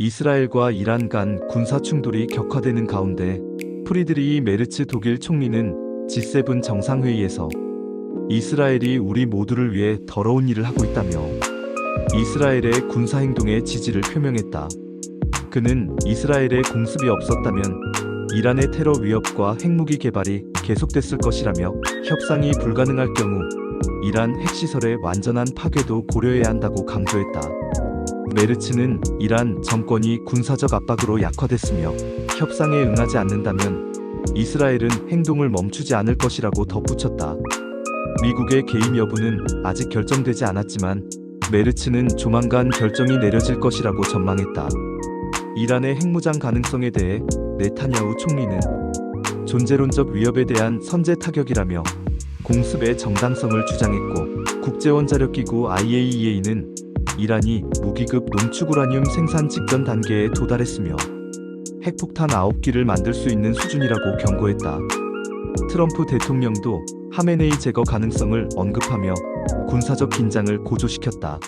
이스라엘과 이란 간 군사 충돌이 격화되는 가운데 프리드리히 메르츠 독일 총리는 G7 정상회의에서 이스라엘이 우리 모두를 위해 더러운 일을 하고 있다며 이스라엘의 군사 행동에 지지를 표명했다. 그는 이스라엘의 공습이 없었다면 이란의 테러 위협과 핵무기 개발이 계속됐을 것이라며 협상이 불가능할 경우 이란 핵시설의 완전한 파괴도 고려해야 한다고 강조했다. 메르츠는 이란 정권이 군사적 압박으로 약화됐으며 협상에 응하지 않는다면 이스라엘은 행동을 멈추지 않을 것이라고 덧붙였다. 미국의 개입 여부는 아직 결정되지 않았지만 메르츠는 조만간 결정이 내려질 것이라고 전망했다. 이란의 핵무장 가능성에 대해 네타냐후 총리는 존재론적 위협에 대한 선제 타격이라며 공습의 정당성을 주장했고 국제원자력기구 IAEA는 이란이 무기급 농축 우라늄 생산 직전 단계에 도달했으며 핵폭탄 9기를 만들 수 있는 수준이라고 경고했다. 트럼프 대통령도 하메네이 제거 가능성을 언급하며 군사적 긴장을 고조시켰다.